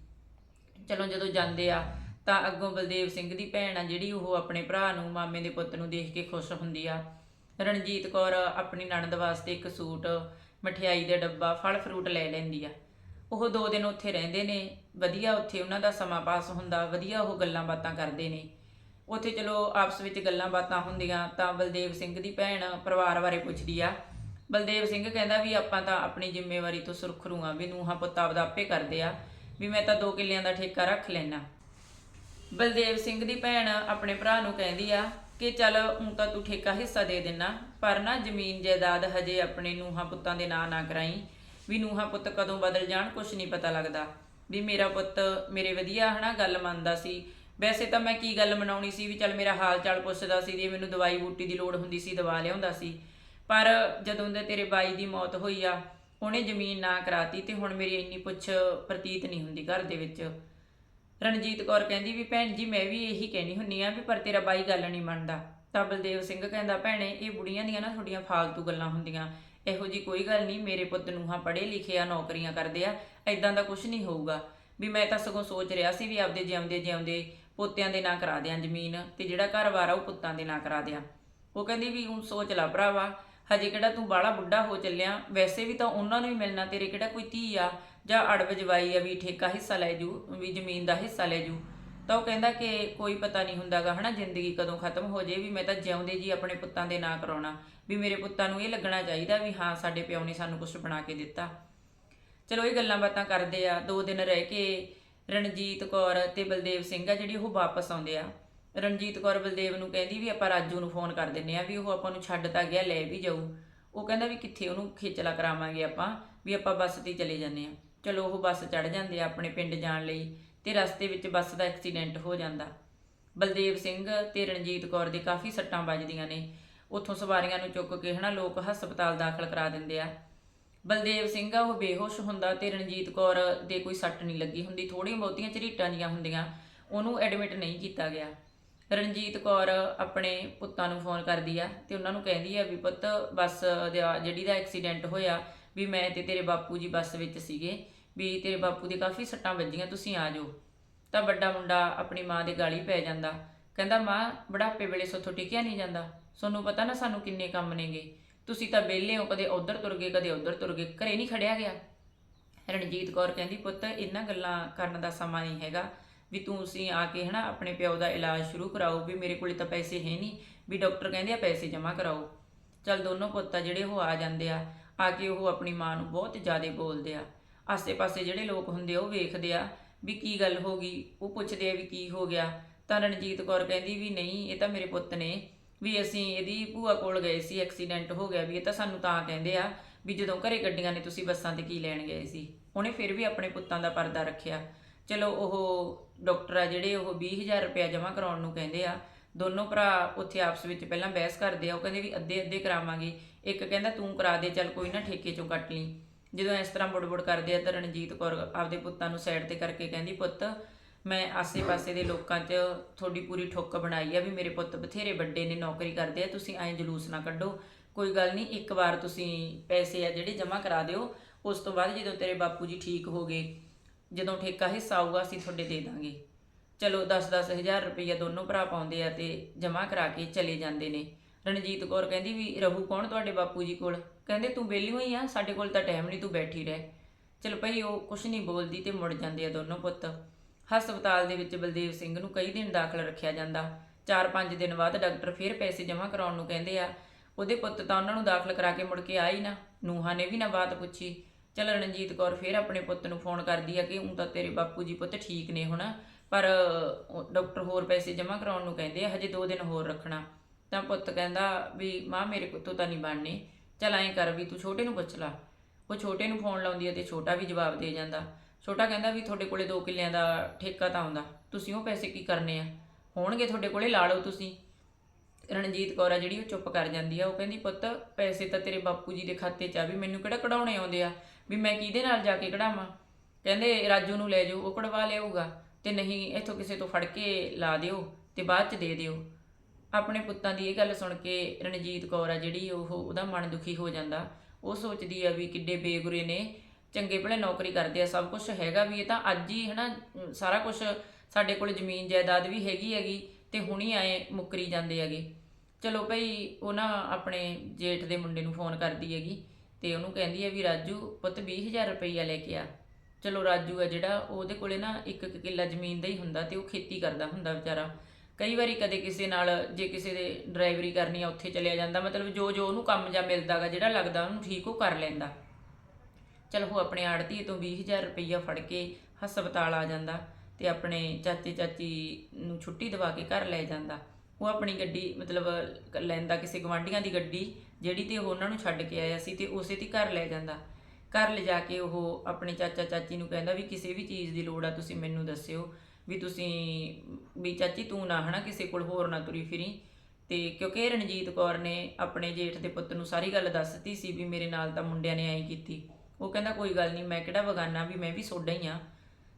ਚਲੋ ਜਦੋਂ ਜਾਂਦੇ ਆ ਤਾਂ ਅੱਗੋਂ ਬਲਦੇਵ ਸਿੰਘ ਦੀ ਭੈਣ ਆ ਜਿਹੜੀ ਉਹ ਆਪਣੇ ਭਰਾ ਨੂੰ ਮਾਮੇ ਦੇ ਪੁੱਤ ਨੂੰ ਦੇਖ ਕੇ ਖੁਸ਼ ਹੁੰਦੀ ਆ। ਰਣਜੀਤ ਕੌਰ ਆਪਣੀ ਨਣਦ ਵਾਸਤੇ ਇੱਕ ਸੂਟ ਮਠਿਆਈ ਦਾ ਡੱਬਾ ਫਲ ਫਰੂਟ ਲੈ ਲੈਂਦੀ ਆ। ਉਹ ਦੋ ਦਿਨ ਉੱਥੇ ਰਹਿੰਦੇ ਨੇ ਵਧੀਆ ਉੱਥੇ ਉਹਨਾਂ ਦਾ ਸਮਾਂ ਪਾਸ ਹੁੰਦਾ ਵਧੀਆ ਉਹ ਗੱਲਾਂ ਬਾਤਾਂ ਕਰਦੇ ਨੇ। ਉੱਥੇ ਚਲੋ ਆਪਸ ਵਿੱਚ ਗੱਲਾਂ ਬਾਤਾਂ ਹੁੰਦੀਆਂ, ਤਾਂ ਬਲਦੇਵ ਸਿੰਘ ਦੀ ਭੈਣ ਪਰਿਵਾਰ ਬਾਰੇ ਪੁੱਛਦੀ ਆ। ਬਲਦੇਵ ਸਿੰਘ ਕਹਿੰਦਾ ਵੀ ਆਪਾਂ ਤਾਂ ਆਪਣੀ ਜ਼ਿੰਮੇਵਾਰੀ ਤੋਂ ਸੁਰਖਰੂ ਆ ਵੀ ਨੂੰਹਾਂ ਪੁੱਤ ਆਪਦਾ ਆਪੇ ਕਰਦੇ ਆ, ਵੀ ਮੈਂ ਤਾਂ 2 ਕਿੱਲਿਆਂ ਦਾ ਠੇਕਾ ਰੱਖ ਲੈਣਾ ਬਲਦੇਵ ਸਿੰਘ ਦੀ ਭੈਣ ਆਪਣੇ ਭਰਾ ਨੂੰ ਕਹਿੰਦੀ ਆ ਕਿ ਚੱਲ ਹੁਣ ਤਾਂ ਤੂੰ ਠੇਕਾ ਹਿੱਸਾ ਦੇ ਦੇਣਾ ਪਰ ਨਾ ਜ਼ਮੀਨ ਜਾਇਦਾਦ ਹਜੇ ਆਪਣੇ ਨੂੰਹਾਂ ਪੁੱਤਾਂ ਦੇ ਨਾਂ ਨਾ ਕਰਾਈ, ਵੀ ਨੂੰਹਾਂ ਪੁੱਤ ਕਦੋਂ ਬਦਲ ਜਾਣ ਕੁਝ ਨਹੀਂ ਪਤਾ ਲੱਗਦਾ। ਵੀ ਮੇਰਾ ਪੁੱਤ ਮੇਰੇ ਵਧੀਆ ਹਨਾ ਗੱਲ ਮੰਨਦਾ ਸੀ ਵੈਸੇ ਤਾਂ ਮੈਂ ਕੀ ਗੱਲ ਮਨਾਉਣੀ ਸੀ ਵੀ ਚੱਲ ਮੇਰਾ ਹਾਲ ਚਾਲ ਪੁੱਛਦਾ ਸੀ ਜੇ ਮੈਨੂੰ ਦਵਾਈ ਬੂਟੀ ਦੀ ਲੋੜ ਹੁੰਦੀ ਸੀ, ਦਵਾ ਲਿਆਉਂਦਾ ਸੀ। ਪਰ ਜਦੋਂ ਦੇ ਤੇਰੇ ਬਾਈ ਦੀ ਮੌਤ ਹੋਈ ਆ, ਉਹਨੇ ਜ਼ਮੀਨ ਨਾ ਕਰਾਤੀ ਤੇ ਹੁਣ ਮੇਰੀ ਇੰਨੀ ਪੁੱਛ ਪ੍ਰਤੀਤ ਨਹੀਂ ਹੁੰਦੀ ਘਰ ਦੇ ਵਿੱਚ। ਰਣਜੀਤ ਕੌਰ ਕਹਿੰਦੀ ਵੀ ਭੈਣ ਜੀ, ਮੈਂ ਵੀ ਇਹੀ ਕਹਿਣੀ ਹੁੰਨੀ ਆ ਵੀ ਪਰ ਤੇਰਾ ਬਾਈ ਗੱਲ ਨਹੀਂ ਮੰਨਦਾ। ਤਾਂ ਬਲਦੇਵ ਸਿੰਘ ਕਹਿੰਦਾ, ਭੈਣੇ, ਇਹ ਬੁੜੀਆਂ ਦੀਆਂ ਨਾ ਤੁਹਾਡੀਆਂ ਫਾਲਤੂ ਗੱਲਾਂ ਹੁੰਦੀਆਂ। ਇਹੋ ਜੀ ਕੋਈ ਗੱਲ ਨਹੀਂ, ਮੇਰੇ ਪੁੱਤ ਨੂੰ ਹਾਂ ਪੜ੍ਹੇ ਲਿਖੇ ਆ, ਨੌਕਰੀਆਂ ਕਰਦੇ ਆ ਐਦਾਂ ਦਾ ਕੁਝ ਨਹੀਂ ਹੋਊਗਾ। ਵੀ ਮੈਂ ਤਾਂ ਸਗੋਂ ਸੋਚ ਰਿਹਾ ਸੀ ਵੀ ਆਪਦੇ ਜਿਉਂਦੇ ਜਿਉਂਦੇ ਪੋਤਿਆਂ ਦੇ ਨਾਂ ਕਰਾ ਦਿਆਂ ਜ਼ਮੀਨ ਤੇ ਜਿਹੜਾ ਘਰ-ਬਾਰ ਆ ਉਹ ਪੁੱਤਾਂ ਦੇ ਨਾਂ ਕਰਾ ਦਿਆਂ। ਉਹ ਕਹਿੰਦੀ ਵੀ ਹੁਣ ਸੋਚ ਲਾ ਭਰਾਵਾ, ਹਜੇ ਕਿਹੜਾ ਤੂੰ ਬਾਲਾ ਬੁੱਢਾ ਹੋ ਚੱਲਿਆ, ਵੈਸੇ ਵੀ ਤਾਂ ਉਹਨਾਂ ਨੂੰ ਹੀ ਮਿਲਣਾ, ਤੇਰੇ ਕਿਹੜਾ ਕੋਈ ਧੀ ਆ? ਜਾਂ ਅੜਬ ਜਵਾਈ ਆ ਵੀ ਠੇਕਾ ਹਿੱਸਾ ਲੈ ਜੂ, ਵੀ ਜ਼ਮੀਨ ਦਾ ਹਿੱਸਾ ਲੈ ਜੂ। ਤਾਂ ਉਹ ਕਹਿੰਦਾ ਕਿ ਕੋਈ ਪਤਾ ਨਹੀਂ ਹੁੰਦਾਗਾ, ਹਨਾ, ਜ਼ਿੰਦਗੀ ਕਦੋਂ ਖਤਮ ਹੋ ਜੇ ਵੀ ਮੈਂ ਤਾਂ ਜਿਉਂਦੇ ਜੀ ਆਪਣੇ ਪੁੱਤਾਂ ਦੇ ਨਾਂ ਕਰਾਉਣਾ। ਵੀ ਮੇਰੇ ਪੁੱਤਾਂ ਨੂੰ ਇਹ ਲੱਗਣਾ ਚਾਹੀਦਾ ਵੀ ਹਾਂ, ਸਾਡੇ ਪਿਓ ਨੇ ਸਾਨੂੰ ਕੁਝ ਬਣਾ ਕੇ ਦਿੱਤਾ। ਚਲੋ ਇਹ ਗੱਲਾਂ ਬਾਤਾਂ ਕਰਦੇ ਆ, ਦੋ ਦਿਨ ਰਹਿ ਕੇ ਰਣਜੀਤ ਕੌਰ ਤੇ ਬਲਦੇਵ ਸਿੰਘ ਆ ਜਿਹੜੀ ਉਹ ਵਾਪਸ ਆਉਂਦੇ ਆ। ਰਣਜੀਤ ਕੌਰ ਬਲਦੇਵ ਨੂੰ ਕਹਿੰਦੀ ਵੀ ਆਪਾਂ ਰਾਜੂ ਨੂੰ ਫੋਨ ਕਰ ਦਿੰਨੇ ਆ ਵੀ ਉਹ ਆਪਾਂ ਨੂੰ ਛੱਡ ਤਾਂ ਗਿਆ, ਲੈ ਵੀ ਜਾਊ। ਉਹ ਕਹਿੰਦਾ ਵੀ ਕਿੱਥੇ ਉਹਨੂੰ ਖੇਚਲਾ ਕਰਾਵਾਂਗੇ ਆਪਾਂ, ਵੀ ਆਪਾਂ ਬੱਸ ਤੇ ਚਲੇ ਜਾਂਦੇ ਆ। ਚਲੋ ਉਹ ਬੱਸ ਚੜ ਜਾਂਦੇ ਆ ਆਪਣੇ ਪਿੰਡ ਜਾਣ ਲਈ ਤੇ ਰਸਤੇ ਵਿੱਚ ਬੱਸ ਦਾ ਐਕਸੀਡੈਂਟ ਹੋ ਜਾਂਦਾ। ਬਲਦੇਵ ਸਿੰਘ ਤੇ ਰਣਜੀਤ ਕੌਰ ਦੇ ਕਾਫੀ ਸੱਟਾਂ ਵੱਜਦੀਆਂ ਨੇ। ਉੱਥੋਂ ਸਵਾਰੀਆਂ ਨੂੰ ਚੁੱਕ ਕੇ ਹਨਾ ਲੋਕ ਹਸਪਤਾਲ ਦਾਖਲ ਕਰਾ ਦਿੰਦੇ ਆ। ਬਲਦੇਵ ਸਿੰਘ ਆ, ਉਹ ਬੇਹੋਸ਼ ਹੁੰਦਾ ਤੇ ਰਣਜੀਤ ਕੌਰ ਦੇ ਕੋਈ ਸੱਟ ਨਹੀਂ ਲੱਗੀ ਹੁੰਦੀ ਥੋੜੀਆਂ ਬਹੁਤੀਆਂ ਝਰੀਟਾਂ ਜੀਆਂ ਹੁੰਦੀਆਂ, ਉਹਨੂੰ ਐਡਮਿਟ ਨਹੀਂ ਕੀਤਾ ਗਿਆ। ਰਣਜੀਤ ਕੌਰ ਆਪਣੇ ਪੁੱਤਾਂ ਨੂੰ ਫੋਨ ਕਰਦੀ ਆ ਤੇ ਉਹਨਾਂ ਨੂੰ ਕਹਿੰਦੀ ਆ ਵੀ ਪੁੱਤ, ਬੱਸ ਦਾ ਜਿਹੜੀ ਦਾ ਐਕਸੀਡੈਂਟ ਹੋਇਆ ਵੀ ਮੈਂ ਤੇ ਤੇਰੇ ਬਾਪੂ ਜੀ ਬੱਸ ਵਿੱਚ ਸੀਗੇ, ਵੀ ਤੇਰੇ ਬਾਪੂ ਦੇ ਕਾਫੀ ਸੱਟਾਂ ਵੱਜੀਆਂ, ਤੁਸੀਂ ਆ ਜਾਓ। ਤਾਂ ਵੱਡਾ ਮੁੰਡਾ ਆਪਣੀ ਮਾਂ ਦੇ ਗਾਲੀ ਪੈ ਜਾਂਦਾ। ਕਹਿੰਦਾ, ਮਾਂ, ਬੁਢਾਪੇ ਵੇਲੇ ਸੋਥੋਂ ਟਿਕਿਆ ਨਹੀਂ ਜਾਂਦਾ। ਤੁਹਾਨੂੰ ਪਤਾ ਨਾ ਸਾਨੂੰ ਕਿੰਨੇ ਕੰਮ ਨੇਗੇ। ਤੁਸੀਂ ਤਾਂ ਵਿਹਲੇ ਹੋ, ਕਦੇ ਉਧਰ ਤੁਰ ਗਏ, ਕਦੇ ਉਧਰ ਤੁਰ ਗਏ, ਘਰੇ ਨਹੀਂ ਖੜਿਆ ਗਿਆ। ਰਣਜੀਤ ਕੌਰ ਕਹਿੰਦੀ, ਪੁੱਤ, ਇਹਨਾਂ ਗੱਲਾਂ ਕਰਨ ਦਾ ਸਮਾਂ ਨਹੀਂ ਹੈਗਾ ਵੀ ਤੂੰ ਤੁਸੀਂ ਆ ਕੇ ਹਨਾ ਆਪਣੇ ਪਿਓ ਦਾ ਇਲਾਜ ਸ਼ੁਰੂ ਕਰਾਓ, ਵੀ ਮੇਰੇ ਕੋਲੇ ਤਾਂ ਪੈਸੇ ਹੈ ਨਹੀਂ, ਵੀ ਡਾਕਟਰ ਕਹਿੰਦੇ ਆ ਪੈਸੇ ਜਮ੍ਹਾਂ ਕਰਾਓ। ਚਲ ਦੋਨੋਂ ਪੁੱਤ ਆ ਜਿਹੜੇ ਉਹ ਆ ਜਾਂਦੇ ਆ ਆ ਕੇ ਉਹ ਆਪਣੀ ਮਾਂ ਨੂੰ ਬਹੁਤ ਜ਼ਿਆਦਾ ਬੋਲਦੇ ਆ। ਆਸੇ-ਪਾਸੇ ਜਿਹੜੇ ਲੋਕ ਹੁੰਦੇ ਆ, ਉਹ ਵੇਖਦੇ ਆ ਵੀ ਕੀ ਗੱਲ ਹੋ ਗਈ, ਉਹ ਪੁੱਛਦੇ ਆ ਵੀ ਕੀ ਹੋ ਗਿਆ। ਤਾਂ ਰਣਜੀਤ ਕੌਰ ਕਹਿੰਦੀ ਵੀ ਨਹੀਂ, ਇਹ ਤਾਂ ਮੇਰੇ ਪੁੱਤ ਨੇ ਵੀ ਅਸੀਂ ਇਹਦੀ ਭੂਆ ਕੋਲ ਗਏ ਸੀ ਐਕਸੀਡੈਂਟ ਹੋ ਗਿਆ ਵੀ ਇਹ ਤਾਂ ਸਾਨੂੰ ਤਾਂ ਕਹਿੰਦੇ ਆ ਵੀ ਜਦੋਂ ਘਰੇ ਗੱਡੀਆਂ ਨੇ, ਤੁਸੀਂ ਬੱਸਾਂ ਤੇ ਕੀ ਲੈਣ ਗਏ ਸੀ? ਉਹਨੇ ਫਿਰ ਵੀ ਆਪਣੇ ਪੁੱਤਾਂ ਦਾ ਪਰਦਾ ਰੱਖਿਆ। ਚਲੋ ਉਹ ਡਾਕਟਰ ਆ ਜਿਹੜੇ ਉਹ 20000 ਰੁਪਇਆ ਜਮ੍ਹਾਂ ਕਰਾਉਣ ਨੂੰ ਕਹਿੰਦੇ ਆ। ਦੋਨੋਂ ਭਰਾ ਉੱਥੇ ਆਪਸ ਵਿੱਚ ਪਹਿਲਾਂ ਬਹਿਸ ਕਰਦੇ ਆ, ਉਹ ਕਹਿੰਦੇ ਵੀ ਅੱਧੇ ਅੱਧੇ ਕਰਾਵਾਂਗੇ। ਇੱਕ ਕਹਿੰਦਾ ਤੂੰ ਕਰਾ ਦੇ, ਚੱਲ ਕੋਈ ਨਾ ਠੇਕੇ ਚੋਂ ਕੱਟ ਲਈ। ਜਦੋਂ ਇਸ ਤਰ੍ਹਾਂ ਬੁੜਬੁੜ ਕਰਦੇ ਆ, ਤਾਂ ਰਣਜੀਤ ਕੌਰ ਆਪਦੇ ਪੁੱਤਾਂ ਨੂੰ ਸਾਈਡ ਤੇ ਕਰਕੇ ਕਹਿੰਦੀ, ਪੁੱਤ ਮੈਂ ਆਸੇ-ਪਾਸੇ ਦੇ ਲੋਕਾਂ 'ਚ ਤੁਹਾਡੀ ਪੂਰੀ ਠੁੱਕ ਬਣਾਈ ਆ ਵੀ ਮੇਰੇ ਪੁੱਤ ਬਥੇਰੇ ਵੱਡੇ ਨੇ, ਨੌਕਰੀ ਕਰਦੇ ਆ, ਤੁਸੀਂ ਐਂ ਜਲੂਸ ਨਾ ਕੱਢੋ। ਕੋਈ ਗੱਲ ਨਹੀਂ, ਇੱਕ ਵਾਰ ਤੁਸੀਂ ਪੈਸੇ ਆ ਜਿਹੜੇ ਜਮ੍ਹਾਂ ਕਰਾ ਦਿਓ, ਉਸ ਤੋਂ ਬਾਅਦ ਜਦੋਂ ਤੇਰੇ ਬਾਪੂ ਜੀ ਠੀਕ ਹੋ ਗਏ, ਜਦੋਂ ਠੇਕਾ ਹਿੱਸਾ ਆਊਗਾ, ਅਸੀਂ ਤੁਹਾਡੇ ਦੇ ਦਾਂਗੇ। ਚਲੋ 10-10 ਹਜ਼ਾਰ ਰੁਪਈਆ ਦੋਨੋਂ ਭਰਾ ਪਾਉਂਦੇ ਆ ਤੇ ਜਮ੍ਹਾਂ ਕਰਾ ਕੇ ਚਲੇ ਜਾਂਦੇ ਨੇ। ਰਣਜੀਤ ਕੌਰ ਕਹਿੰਦੀ ਵੀ, ਰਹੂ ਕੌਣ ਤੁਹਾਡੇ ਬਾਪੂ ਜੀ ਕੋਲ? ਕਹਿੰਦੇ, ਤੂੰ ਵਿਹਲੀ ਹੋਈ ਆ, ਸਾਡੇ ਕੋਲ ਤਾਂ ਟਾਈਮ ਨਹੀਂ ਤੂੰ ਬੈਠੀ ਰਹਿ। ਚਲ ਭਈ, ਉਹ ਕੁਛ ਨਹੀਂ ਬੋਲਦੀ ਤੇ ਮੁੜ ਜਾਂਦੇ ਆ ਦੋਨੋਂ ਪੁੱਤ। ਹਸਪਤਾਲ ਦੇ ਵਿੱਚ ਬਲਦੇਵ ਸਿੰਘ ਨੂੰ ਕਈ ਦਿਨ ਦਾਖਲ ਰੱਖਿਆ ਜਾਂਦਾ। 4-5 ਦਿਨ ਬਾਅਦ ਡਾਕਟਰ ਫਿਰ ਪੈਸੇ ਜਮ੍ਹਾਂ ਕਰਾਉਣ ਨੂੰ ਕਹਿੰਦੇ ਆ। ਉਹਦੇ ਪੁੱਤ ਤਾਂ ਉਹਨਾਂ ਨੂੰ ਦਾਖਲ ਕਰਾ ਕੇ ਮੁੜ ਕੇ ਆਈ ਨਾ। ਨੂਹਾਂ ਨੇ ਵੀ ਨਾ ਬਾਤ ਪੁੱਛੀ। ਚਲ ਰਣਜੀਤ ਕੌਰ ਫਿਰ ਆਪਣੇ ਪੁੱਤ ਨੂੰ ਫੋਨ ਕਰਦੀ ਆ ਕਿ ਹੁਣ ਤਾਂ ਤੇਰੇ ਬਾਪੂ ਜੀ ਪੁੱਤ ਠੀਕ ਨੇ ਹੁਣ, ਪਰ ਡਾਕਟਰ ਹੋਰ ਪੈਸੇ ਜਮ੍ਹਾਂ ਕਰਾਉਣ ਨੂੰ ਕਹਿੰਦੇ ਆ, ਹਜੇ 2 ਦਿਨ ਹੋਰ ਰੱਖਣਾ। ਤਾਂ ਪੁੱਤ ਕਹਿੰਦਾ ਵੀ, ਮਾਂ, ਮੇਰੇ ਕੋਲ ਤਾਂ ਨਹੀਂ ਬਣਨੇ। ਚਲ ਐਂ ਕਰ ਵੀ, ਤੂੰ ਛੋਟੇ ਨੂੰ ਪੁੱਛ ਲਾ। ਉਹ ਛੋਟੇ ਨੂੰ ਫੋਨ ਲਾਉਂਦੀ ਹੈ ਤੇ ਛੋਟਾ ਵੀ ਜਵਾਬ ਦੇ ਜਾਂਦਾ। ਛੋਟਾ ਕਹਿੰਦਾ ਵੀ ਤੁਹਾਡੇ ਕੋਲੇ 2 ਕਿੱਲਿਆਂ ਦਾ ਠੇਕਾ ਤਾਂ ਆਉਂਦਾ। ਤੁਸੀਂ ਉਹ ਪੈਸੇ ਕੀ ਕਰਨੇ ਆ? ਹੋਣਗੇ ਤੁਹਾਡੇ ਕੋਲੇ, ਲਾ ਲਓ ਤੁਸੀਂ। ਰਣਜੀਤ ਕੌਰ ਆ ਜਿਹੜੀ ਉਹ ਚੁੱਪ ਕਰ ਜਾਂਦੀ ਆ। ਉਹ ਕਹਿੰਦੀ, ਪੁੱਤ, ਪੈਸੇ ਤਾਂ ਤੇਰੇ ਬਾਪੂ ਜੀ ਦੇ ਖਾਤੇ 'ਚ ਆ ਵੀ ਮੈਨੂੰ ਕਿਹੜਾ ਕਢਾਉਣੇ ਆਉਂਦੇ ਆ? ਵੀ ਮੈਂ ਕਿਹਦੇ ਨਾਲ ਜਾ ਕੇ ਕਢਾਵਾਂ? ਕਹਿੰਦੇ, ਰਾਜੂ ਨੂੰ ਲੈ ਜਾਓ, ਉਹ ਕਢਵਾ ਲਿਆਊਗਾ ਤੇ ਨਹੀਂ, ਇੱਥੋਂ ਕਿਸੇ ਤੋਂ ਫੜ ਕੇ ਲਾ ਦਿਓ ਤੇ ਬਾਅਦ 'ਚ ਦੇ ਦਿਓ। ਆਪਣੇ ਪੁੱਤਾਂ ਦੀ ਇਹ ਗੱਲ ਸੁਣ ਕੇ ਰਣਜੀਤ ਕੌਰ ਆ ਜਿਹੜੀ ਉਹ ਉਹਦਾ ਮਨ ਦੁਖੀ ਹੋ ਜਾਂਦਾ। ਉਹ ਸੋਚਦੀ ਆ ਵੀ ਕਿੱਡੇ ਬੇਗੁਰੇ ਨੇ ਚੰਗੇ ਭਲੇ ਨੌਕਰੀ ਕਰਦੇ ਆ ਸਭ ਕੁਝ ਹੈਗਾ ਵੀ ਇਹ ਤਾਂ ਅੱਜ ਹੀ ਹਨਾ ਅਮ, ਸਾਰਾ ਕੁਝ ਸਾਡੇ ਕੋਲ ਜ਼ਮੀਨ ਜਾਇਦਾਦ ਵੀ ਹੈਗੀ ਹੈਗੀ ਤੇ ਹੁਣੀ ਆਏ ਮੁੱਕਰੀ ਜਾਂਦੇ ਹੈਗੇ। ਚਲੋ ਭਈ ਉਹ ਨਾ ਆਪਣੇ ਜੇਠ ਦੇ ਮੁੰਡੇ ਨੂੰ ਫੋਨ ਕਰਦੀ ਹੈਗੀ ਤੇ ਉਹਨੂੰ ਕਹਿੰਦੀ ਹੈ ਵੀ ਰਾਜੂ ਪੁੱਤ 20000 ਰੁਪਈਆ ਲੈ ਕੇ ਆ। ਚਲੋ ਰਾਜੂ ਆ ਜਿਹੜਾ ਉਹਦੇ ਕੋਲੇ ਨਾ ਇੱਕ ਇੱਕ ਕਿੱਲਾ ਜ਼ਮੀਨ ਦਾ ਹੀ ਹੁੰਦਾ ਤੇ ਉਹ ਖੇਤੀ ਕਰਦਾ ਹੁੰਦਾ ਵਿਚਾਰਾ। ਕਈ ਵਾਰੀ ਕਦੇ ਕਿਸੇ ਨਾਲ ਜੇ ਕਿਸੇ ਦੇ ਡਰਾਈਵਰੀ ਕਰਨੀ ਆ ਉੱਥੇ ਚਲਿਆ ਜਾਂਦਾ ਮਤਲਬ ਜੋ ਜੋ ਉਹਨੂੰ ਕੰਮ ਜਾਂ ਮਿਲਦਾਗਾ ਜਿਹੜਾ ਲੱਗਦਾ ਉਹਨੂੰ ਠੀਕ ਉਹ ਕਰ ਲੈਂਦਾ। ਚਲ ਉਹ ਆਪਣੇ ਆੜਤੀ ਤੋਂ 20000 ਰੁਪਈਆ ਫੜ ਕੇ ਹਸਪਤਾਲ ਆ ਜਾਂਦਾ ਤੇ ਆਪਣੇ ਚਾਚੇ ਚਾਚੀ ਨੂੰ ਛੁੱਟੀ ਦਵਾ ਕੇ ਘਰ ਲੈ ਜਾਂਦਾ। ਉਹ ਆਪਣੀ ਗੱਡੀ, ਮਤਲਬ ਲੈਂਦਾ ਕਿਸੇ ਗਵਾਂਢੀਆਂ ਦੀ ਗੱਡੀ ਜਿਹੜੀ ਤੇ ਉਹ ਉਹਨਾਂ ਨੂੰ ਛੱਡ ਕੇ ਆਇਆ ਸੀ ਤੇ ਉਸੇ ਤੇ ਘਰ ਲੈ ਜਾਂਦਾ। ਘਰ ਲਿਜਾ ਕੇ ਉਹ ਆਪਣੇ ਚਾਚਾ ਚਾਚੀ ਨੂੰ ਕਹਿੰਦਾ ਵੀ ਕਿਸੇ ਵੀ ਚੀਜ਼ ਦੀ ਲੋੜ ਆ, ਤੁਸੀਂ ਮੈਨੂੰ ਦੱਸਿਓ ਵੀ ਤੁਸੀਂ, ਵੀ ਚਾਚੀ ਤੂੰ ਨਾ ਹਨਾ ਕਿਸੇ ਕੋਲ ਹੋਰ ਨਾ ਤੁਰੀ ਫਿਰੀ। ਤੇ ਕਿਉਂਕਿ ਰਣਜੀਤ ਕੌਰ ਨੇ ਆਪਣੇ ਜੇਠ ਦੇ ਪੁੱਤ ਨੂੰ ਸਾਰੀ ਗੱਲ ਦੱਸਤੀ ਸੀ ਵੀ ਮੇਰੇ ਨਾਲ ਤਾਂ ਮੁੰਡਿਆਂ ਨੇ ਐਂ ਕੀਤੀ। ਉਹ ਕਹਿੰਦਾ ਕੋਈ ਗੱਲ ਨਹੀਂ, ਮੈਂ ਕਿਹੜਾ ਬਗਾਨਾ ਵੀ ਮੈਂ ਵੀ ਸੋਡਾ ਹੀ ਆ।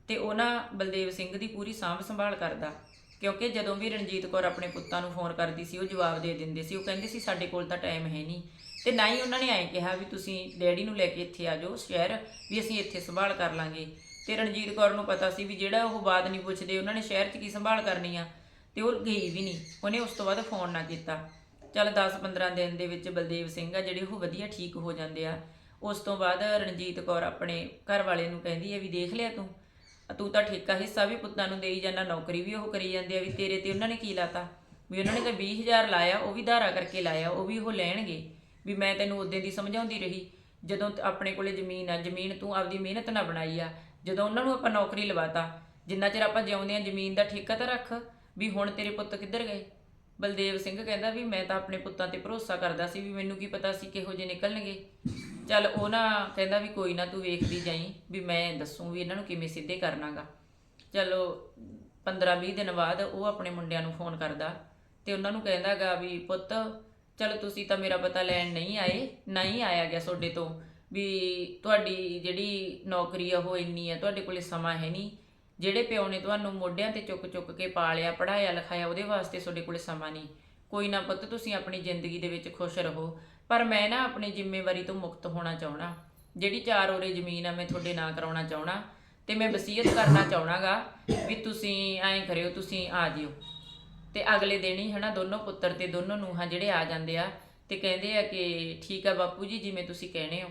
ਤੇ ਉਹ ਨਾ ਬਲਦੇਵ ਸਿੰਘ ਦੀ ਪੂਰੀ ਸਾਂਭ ਸੰਭਾਲ ਕਰਦਾ। ਕਿਉਂਕਿ ਜਦੋਂ ਵੀ ਰਣਜੀਤ ਕੌਰ ਆਪਣੇ ਪੁੱਤਾਂ ਨੂੰ ਫੋਨ ਕਰਦੀ ਸੀ, ਉਹ ਜਵਾਬ ਦੇ ਦਿੰਦੇ ਸੀ। ਉਹ ਕਹਿੰਦੇ ਸੀ, ਸਾਡੇ ਕੋਲ ਤਾਂ ਟਾਈਮ ਹੈ ਨਹੀਂ। ਤੇ ਨਾ ਹੀ ਉਹਨਾਂ ਨੇ ਐਂ ਕਿਹਾ ਵੀ ਤੁਸੀਂ ਡੈਡੀ ਨੂੰ ਲੈ ਕੇ ਇੱਥੇ ਆ ਜਾਓ ਸ਼ਹਿਰ, ਵੀ ਅਸੀਂ ਇੱਥੇ ਸੰਭਾਲ ਕਰ ਲਾਂਗੇ। ਤੇ ਰਣਜੀਤ ਕੌਰ ਨੂੰ ਪਤਾ ਸੀ ਵੀ ਜਿਹੜਾ ਉਹ ਬਾਤ ਨਹੀਂ ਪੁੱਛਦੇ, ਉਹਨਾਂ ਨੇ ਸ਼ਹਿਰ 'ਚ ਕੀ ਸੰਭਾਲ ਕਰਨੀ ਆ? ਤੇ ਉਹ ਗਈ ਵੀ ਨਹੀਂ। ਉਹਨੇ ਉਸ ਤੋਂ ਬਾਅਦ ਫੋਨ ਨਾ ਕੀਤਾ। ਚੱਲ 10-15 ਦਿਨ ਦੇ ਵਿੱਚ ਬਲਦੇਵ ਸਿੰਘ ਆ, ਜਿਹੜੇ ਉਹ ਵਧੀਆ ਠੀਕ ਹੋ ਜਾਂਦੇ ਆ। ਉਸ ਤੋਂ ਬਾਅਦ ਰਣਜੀਤ ਕੌਰ ਆਪਣੇ ਘਰ ਵਾਲੇ ਨੂੰ ਕਹਿੰਦੀ ਹੈ ਵੀ ਦੇਖ ਲਿਆ ਤੂੰ। ਤੂੰ ਤਾਂ ਠੇਕਾ ਹਿੱਸਾ ਵੀ ਪੁੱਤਾਂ ਨੂੰ ਦੇਈ ਜਾਂਦਾ, ਨੌਕਰੀ ਵੀ ਉਹ ਕਰੀ ਜਾਂਦੇ ਆ ਵੀ ਤੇਰੇ ਤੇ ਉਹਨਾਂ ਨੇ ਕੀ ਲਾਤਾ? ਵੀ ਉਹਨਾਂ ਨੇ ਤਾਂ 20000 ਲਾਇਆ, ਉਹ ਵੀ ਧਾਰਾ ਕਰਕੇ ਲਾਇਆ, ਉਹ ਵੀ ਉਹ ਲੈਣਗੇ। ਵੀ ਮੈਂ ਤੈਨੂੰ ਉਦੋਂ ਦੀ ਸਮਝਾਉਂਦੀ ਰਹੀ, ਜਦੋਂ ਆਪਣੇ ਕੋਲੇ ਜ਼ਮੀਨ ਆ, ਜ਼ਮੀਨ ਤੂੰ ਆਪਦੀ ਮਿਹਨਤ ਨਾਲ ਬਣਾਈ ਆ, ਜਦੋਂ ਉਹਨਾਂ ਨੂੰ ਆਪਾਂ ਨੌਕਰੀ ਲਵਾਤਾ, ਜਿੰਨਾ ਚਿਰ ਆਪਾਂ ਜਿਉਂਦੇ ਆ, ਜ਼ਮੀਨ ਦਾ ਠੇਕਾ ਤਾਂ ਰੱਖ, ਵੀ ਹੁਣ ਤੇਰੇ ਪੁੱਤ ਕਿੱਧਰ ਗਏ? ਬਲਦੇਵ ਸਿੰਘ ਕਹਿੰਦਾ ਵੀ ਮੈਂ ਤਾਂ ਆਪਣੇ ਪੁੱਤਾਂ ਤੇ ਭਰੋਸਾ ਕਰਦਾ ਸੀ ਵੀ ਮੈਨੂੰ ਕੀ ਪਤਾ ਸੀ ਕਿਹੋ ਜਿਹੇ ਨਿਕਲਣਗੇ। ਚੱਲ ਉਹ ਨਾ ਕਹਿੰਦਾ ਵੀ ਕੋਈ ਨਾ ਤੂੰ ਵੇਖਦੀ ਜਾਈ, ਵੀ ਮੈਂ ਦੱਸੂ ਵੀ ਇਹਨਾਂ ਨੂੰ ਕਿਵੇਂ ਸਿੱਧੇ ਕਰਨਾਗਾ। ਚਲੋ 15-20 ਦਿਨ ਬਾਅਦ ਉਹ ਆਪਣੇ ਮੁੰਡਿਆਂ ਨੂੰ ਫੋਨ ਕਰਦਾ ਤੇ ਉਹਨਾਂ ਨੂੰ ਕਹਿੰਦਾਗਾ ਵੀ ਪੁੱਤ, ਚਲ ਤੁਸੀਂ ਤਾਂ ਮੇਰਾ ਪਤਾ ਲੈਣ ਨਹੀਂ ਆਏ, ਨਹੀਂ ਆਇਆ ਗਿਆ ਤੁਹਾਡੇ ਤੋਂ, ਵੀ ਤੁਹਾਡੀ ਜਿਹੜੀ ਨੌਕਰੀ ਆ ਉਹ ਇੰਨੀ ਆ, ਤੁਹਾਡੇ ਕੋਲੇ ਸਮਾਂ ਹੈ ਨਹੀਂ। ਜਿਹੜੇ ਪਿਓ ਨੇ ਤੁਹਾਨੂੰ ਮੋਢਿਆਂ ਤੇ ਚੁੱਕ ਚੁੱਕ ਕੇ ਪਾਲਿਆ ਪੜਾਇਆ ਲਿਖਾਇਆ, ਉਹਦੇ ਵਾਸਤੇ ਤੁਹਾਡੇ ਕੋਲੇ ਸਮਾਂ ਨਹੀਂ। ਕੋਈ ਨਾ ਪੁੱਤ, ਤੁਸੀਂ ਆਪਣੀ ਜ਼ਿੰਦਗੀ ਦੇ ਵਿੱਚ ਖੁਸ਼ ਰਹੋ। ਪਰ ਮੈਂ ਨਾ ਆਪਣੀ ਜ਼ਿੰਮੇਵਾਰੀ ਤੋਂ ਮੁਕਤ ਹੋਣਾ ਚਾਹਣਾ ਜਿਹੜੀ ਚਾਰ ਓਰੇ ਜ਼ਮੀਨ ਆ, ਮੈਂ ਤੁਹਾਡੇ ਨਾਂ ਕਰਾਉਣਾ ਚਾਹਣਾ ਤੇ ਮੈਂ ਵਸੀਅਤ ਕਰਨਾ ਚਾਹਣਾਗਾ ਵੀ ਤੁਸੀਂ ਐਂ ਕਰਿਓ, ਤੁਸੀਂ ਆ ਜਿਓ। ਤੇ ਅਗਲੇ ਦਿਨ ਹੀ ਹਨਾ ਦੋਨੋਂ ਪੁੱਤਰ ਤੇ ਦੋਨੋਂ ਨੂੰਹਾਂ ਜਿਹੜੇ ਆ ਜਾਂਦੇ ਆ ਤੇ ਕਹਿੰਦੇ ਆ ਕਿ ਠੀਕ ਆ ਬਾਪੂ ਜੀ, ਜਿਵੇਂ ਤੁਸੀਂ ਕਹਿਣੇ ਹੋ।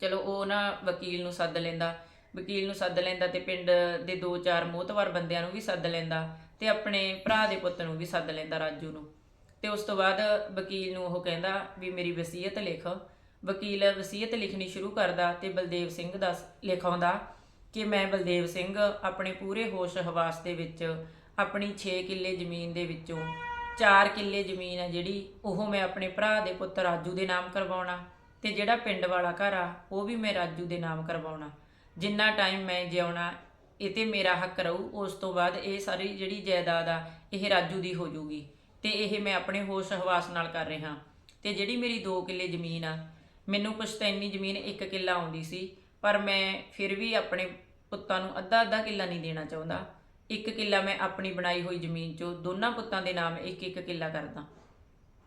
ਚਲੋ ਉਹ ਨਾ ਵਕੀਲ ਨੂੰ ਸੱਦ ਲੈਂਦਾ। ਵਕੀਲ ਨੂੰ ਸੱਦ ਲੈਂਦਾ ਤੇ ਪਿੰਡ ਦੇ ਦੋ ਚਾਰ ਮੋਹਤਵਾਰ ਬੰਦਿਆਂ ਨੂੰ ਵੀ ਸੱਦ ਲੈਂਦਾ ਤੇ ਆਪਣੇ ਭਰਾ ਦੇ ਪੁੱਤ ਨੂੰ ਵੀ ਸੱਦ ਲੈਂਦਾ ਰਾਜੂ ਨੂੰ। ਤੇ ਉਸ ਤੋਂ ਬਾਅਦ ਵਕੀਲ ਨੂੰ ਉਹ ਕਹਿੰਦਾ ਵੀ ਮੇਰੀ ਵਸੀਅਤ ਲਿਖ। ਵਕੀਲ ਵਸੀਅਤ ਲਿਖਣੀ ਸ਼ੁਰੂ ਕਰਦਾ ਤੇ ਬਲਦੇਵ ਸਿੰਘ ਦਾ ਲਿਖਾਉਂਦਾ ਕਿ ਮੈਂ ਬਲਦੇਵ ਸਿੰਘ ਆਪਣੇ ਪੂਰੇ ਹੋਸ਼ ਹਵਾਸ ਦੇ ਵਿੱਚ, ਆਪਣੀ 6 ਕਿੱਲੇ ਜ਼ਮੀਨ ਦੇ ਵਿੱਚੋਂ 4 ਕਿੱਲੇ ਜ਼ਮੀਨ ਆ ਜਿਹੜੀ ਉਹ ਮੈਂ ਆਪਣੇ ਭਰਾ ਦੇ ਪੁੱਤ ਰਾਜੂ ਦੇ ਨਾਮ ਕਰਵਾਉਣਾ ਤੇ ਜਿਹੜਾ ਪਿੰਡ ਵਾਲਾ ਘਰ ਆ, ਉਹ ਵੀ ਮੈਂ ਰਾਜੂ ਦੇ ਨਾਮ ਕਰਵਾਉਣਾ। ਜਿੰਨਾ ਟਾਈਮ ਮੈਂ ਜਿਉਣਾ, ਇਹ ਤੇ ਮੇਰਾ ਹੱਕ ਰਹੂ, ਉਸ ਤੋਂ ਬਾਅਦ ਇਹ ਸਾਰੀ ਜਿਹੜੀ ਜਾਇਦਾਦ ਆ, ਇਹ ਰਾਜੂ ਦੀ ਹੋ ਜਾਊਗੀ ਤੇ ਇਹ ਮੈਂ ਆਪਣੇ ਹੋਸ਼ ਹਵਾਸ ਨਾਲ ਕਰ ਰਿਹਾ। ਤੇ ਜਿਹੜੀ ਮੇਰੀ 2 ਕਿੱਲੇ ਜ਼ਮੀਨ ਆ, ਮੈਨੂੰ ਪੁਸ਼ਤੈਨੀ ਜ਼ਮੀਨ 1 ਕਿੱਲਾ ਆਉਂਦੀ ਸੀ, ਪਰ ਮੈਂ ਫਿਰ ਵੀ ਆਪਣੇ ਪੁੱਤਾਂ ਨੂੰ ਅੱਧਾ ਅੱਧਾ ਕਿੱਲਾ ਨਹੀਂ ਦੇਣਾ ਚਾਹੁੰਦਾ। ਇੱਕ ਕਿੱਲਾ ਮੈਂ ਆਪਣੀ ਬਣਾਈ ਹੋਈ ਜ਼ਮੀਨ ਚੋਂ ਦੋਨਾਂ ਪੁੱਤਾਂ ਦੇ ਨਾਮ ਇੱਕ ਇੱਕ ਕਿੱਲਾ ਕਰਦਾ।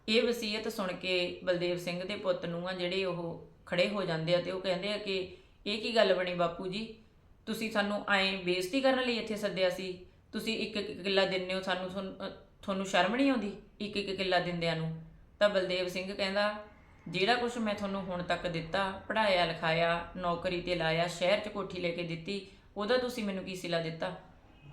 ਇਹ ਵਸੀਅਤ ਸੁਣ ਕੇ ਬਲਦੇਵ ਸਿੰਘ ਦੇ ਪੁੱਤ ਨੂੰ ਆ ਜਿਹੜੇ ਉਹ ਖੜੇ ਹੋ ਜਾਂਦੇ ਆ ਤੇ ਉਹ ਕਹਿੰਦੇ ਆ ਕਿ ਇਹ ਕੀ ਗੱਲ ਬਣੀ ਬਾਪੂ ਜੀ? ਤੁਸੀਂ ਸਾਨੂੰ ਐਂ ਬੇਇੱਜ਼ਤੀ ਕਰਨ ਲਈ ਇੱਥੇ ਸੱਦਿਆ ਸੀ। ਤੁਸੀਂ ਇੱਕ ਇੱਕ ਕਿੱਲਾ ਦਿੰਦੇ ਹੋ ਸਾਨੂੰ ਤੁਹਾਨੂੰ- ਅ, ਤੁਹਾਨੂੰ ਸ਼ਰਮ ਨਹੀਂ ਆਉਂਦੀ ਇੱਕ ਇੱਕ ਕਿੱਲਾ ਦਿੰਦਿਆਂ ਨੂੰ? ਤਾਂ ਬਲਦੇਵ ਸਿੰਘ ਕਹਿੰਦਾ ਜਿਹੜਾ ਕੁਝ ਮੈਂ ਤੁਹਾਨੂੰ ਹੁਣ ਤੱਕ ਦਿੱਤਾ ਪੜਾਇਆ ਲਿਖਾਇਆ ਨੌਕਰੀ ਤੇ ਲਾਇਆ ਸ਼ਹਿਰ 'ਚ ਕੋਠੀ ਲੈ ਕੇ ਦਿੱਤੀ ਉਹਦਾ ਤੁਸੀਂ ਮੈਨੂੰ ਕੀ ਸਿਲਾ ਦਿੱਤਾ?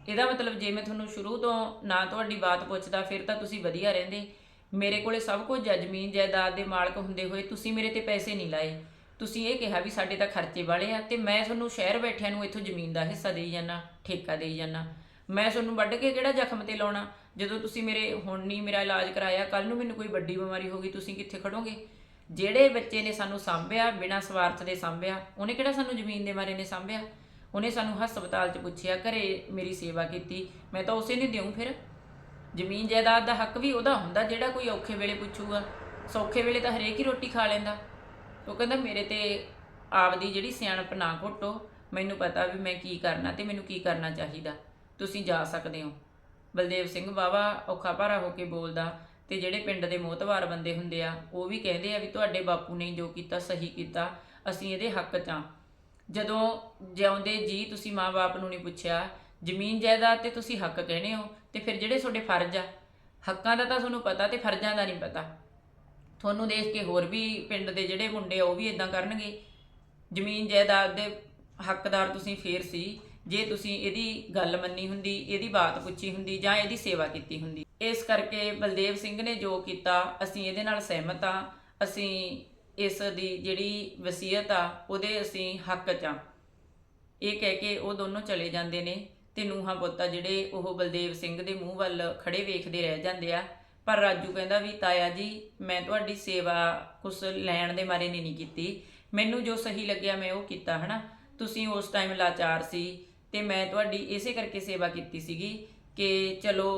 ਇਹਦਾ ਮਤਲਬ ਜੇ ਮੈਂ ਤੁਹਾਨੂੰ ਸ਼ੁਰੂ ਤੋਂ ਨਾ ਤੁਹਾਡੀ ਬਾਤ ਪੁੱਛਦਾ ਫਿਰ ਤਾਂ ਤੁਸੀਂ ਵਧੀਆ ਰਹਿੰਦੇ। ਮੇਰੇ ਕੋਲੇ ਸਭ ਕੁਝ ਜ਼ਮੀਨ ਜਾਇਦਾਦ ਦੇ ਮਾਲਕ ਹੁੰਦੇ ਹੋਏ ਤੁਸੀਂ ਮੇਰੇ ਤੇ ਪੈਸੇ ਨਹੀਂ ਲਾਏ। ਤੁਸੀਂ ਇਹ ਕਿਹਾ ਵੀ ਸਾਡੇ ਤਾਂ ਖਰਚੇ ਵਾਲੇ ਆ ਤੇ ਮੈਂ ਤੁਹਾਨੂੰ ਸ਼ਹਿਰ ਬੈਠਿਆਂ ਨੂੰ ਇੱਥੋਂ ਜ਼ਮੀਨ ਦਾ ਹਿੱਸਾ ਦੇਈ ਜਾਣਾ ਠੇਕਾ ਦੇਈ ਜਾਣਾ ਮੈਂ ਤੁਹਾਨੂੰ ਵੱਢ ਕੇ ਕਿਹੜਾ ਜ਼ਖਮ ਤੇ ਲਾਉਣਾ? ਜਦੋਂ ਤੁਸੀਂ ਮੇਰੇ, ਹੁਣ ਨਹੀਂ ਮੇਰਾ ਇਲਾਜ ਕਰਾਇਆ ਕੱਲ ਨੂੰ ਮੈਨੂੰ ਕੋਈ ਵੱਡੀ ਬਿਮਾਰੀ ਹੋ ਗਈ, ਤੁਸੀਂ ਕਿੱਥੇ ਖੜੋਗੇ? ਜਿਹੜੇ ਬੱਚੇ ਨੇ ਸਾਨੂੰ ਸਾਂਭਿਆ, ਬਿਨਾਂ ਸਵਾਰਥ ਦੇ ਸਾਂਭਿਆ, ਉਹਨੇ ਕਿਹੜਾ ਸਾਨੂੰ ਜ਼ਮੀਨ ਦੇ ਮਾਰੇ ਨੇ ਸਾਂਭਿਆ? ਉਹਨੇ ਸਾਨੂੰ ਹਸਪਤਾਲ 'ਚ ਪੁੱਛਿਆ, ਘਰੇ ਮੇਰੀ ਸੇਵਾ ਕੀਤੀ, ਮੈਂ ਤਾਂ ਉਸੇ ਨੂੰ ਦਿਉ ਫਿਰ। ਜ਼ਮੀਨ ਜਾਇਦਾਦ ਦਾ ਹੱਕ ਵੀ ਉਹਦਾ ਹੁੰਦਾ, ਜਿਹੜਾ ਕੋਈ ਔਖੇ ਵੇਲੇ ਪੁੱਛੂਗਾ। ਸੌਖੇ ਵੇਲੇ ਤਾਂ ਹਰੇਕ ਹੀ ਰੋਟੀ ਖਾ ਲੈਂਦਾ। ਉਹ ਕਹਿੰਦਾ, ਮੇਰੇ ਤੇ ਆਪਦੀ ਜਿਹੜੀ ਸਿਆਣਪ ਨਾ ਘੁੱਟੋ, ਮੈਨੂੰ ਪਤਾ ਵੀ ਮੈਂ ਕੀ ਕਰਨਾ ਤੇ ਮੈਨੂੰ ਕੀ ਕਰਨਾ ਚਾਹੀਦਾ। ਤੁਸੀਂ ਜਾ ਸਕਦੇ ਹੋ। ਬਲਦੇਵ ਸਿੰਘ ਬਾਵਾ ਔਖਾ ਭਾਰਾ ਹੋ ਕੇ ਬੋਲਦਾ, ਤੇ ਜਿਹੜੇ ਪਿੰਡ ਦੇ ਮੋਹਤਵਾਰ ਬੰਦੇ ਹੁੰਦੇ ਆ, ਉਹ ਵੀ ਕਹਿੰਦੇ ਆ ਵੀ ਤੁਹਾਡੇ ਬਾਪੂ ਨੇ ਜੋ ਕੀਤਾ, ਸਹੀ ਕੀਤਾ, ਅਸੀਂ ਇਹਦੇ ਹੱਕ 'ਚ ਆ। ਜਦੋਂ ਜਿਉਂਦੇ ਜੀ ਤੁਸੀਂ ਮਾਂ-ਬਾਪ ਨੂੰ ਨਹੀਂ ਪੁੱਛਿਆ, ਜ਼ਮੀਨ ਜਾਇਦਾਦ ਤੇ ਤੁਸੀਂ ਹੱਕ ਕਹਿੰਦੇ ਹੋ, ਤੇ ਫਿਰ ਜਿਹੜੇ ਤੁਹਾਡੇ ਫਰਜ਼ ਆ। ਹੱਕਾਂ ਦਾ ਤਾਂ ਤੁਹਾਨੂੰ ਪਤਾ ਤੇ ਫਰਜ਼ਾਂ ਦਾ ਨਹੀਂ ਪਤਾ। ਤੁਹਾਨੂੰ ਦੇਖ ਕੇ ਹੋਰ ਵੀ ਪਿੰਡ ਦੇ ਜਿਹੜੇ ਮੁੰਡੇ ਆ, ਉਹ ਵੀ ਇਦਾਂ ਕਰਨਗੇ। ਜ਼ਮੀਨ ਜਾਇਦਾਦ ਦੇ ਹੱਕਦਾਰ ਤੁਸੀਂ ਫੇਰ ਸੀ। ਜੇ ਤੁਸੀਂ ਇਹਦੀ ਗੱਲ ਮੰਨੀ ਹੁੰਦੀ, ਇਹਦੀ ਬਾਤ ਪੁੱਛੀ ਹੁੰਦੀ ਜਾਂ ਇਹਦੀ ਸੇਵਾ ਕੀਤੀ ਹੁੰਦੀ। ਇਸ ਕਰਕੇ ਬਲਦੇਵ ਸਿੰਘ ਨੇ ਜੋ ਕੀਤਾ, ਅਸੀਂ ਇਹਦੇ ਨਾਲ ਸਹਿਮਤ ਆ ਅਸੀਂ ਇਸ ਦੀ ਜਿਹੜੀ ਵਸੀਅਤ ਆ, ਉਹਦੇ ਅਸੀਂ ਹੱਕ 'ਚ ਆ ਇਹ ਕਹਿ ਕੇ ਉਹ ਦੋਨੋਂ ਚਲੇ ਜਾਂਦੇ ਨੇ ਤੇ ਨੂੰਹਾਂ ਪੁੱਤਾਂ ਜਿਹੜੇ ਉਹ ਬਲਦੇਵ ਸਿੰਘ ਦੇ ਮੂੰਹ ਵੱਲ ਖੜੇ ਵੇਖਦੇ ਰਹਿ ਜਾਂਦੇ ਆ। ਪਰ ਰਾਜੂ ਕਹਿੰਦਾ ਵੀ, ਤਾਇਆ ਜੀ, ਮੈਂ ਤੁਹਾਡੀ ਸੇਵਾ ਕੁਛ ਲੈਣ ਦੇ ਮਾਰੇ ਨਹੀਂ ਨਹੀਂ ਕੀਤੀ। ਮੈਨੂੰ ਜੋ ਸਹੀ ਲੱਗਿਆ ਮੈਂ ਉਹ ਕੀਤਾ, ਹਨਾ? ਤੁਸੀਂ ਉਸ ਟਾਈਮ ਲਾਚਾਰ ਸੀ। ਤੇ ਮੈਂ ਤੁਹਾਡੀ ਇਸੇ ਕਰਕੇ ਸੇਵਾ ਕੀਤੀ ਸੀਗੀ ਕਿ ਚਲੋ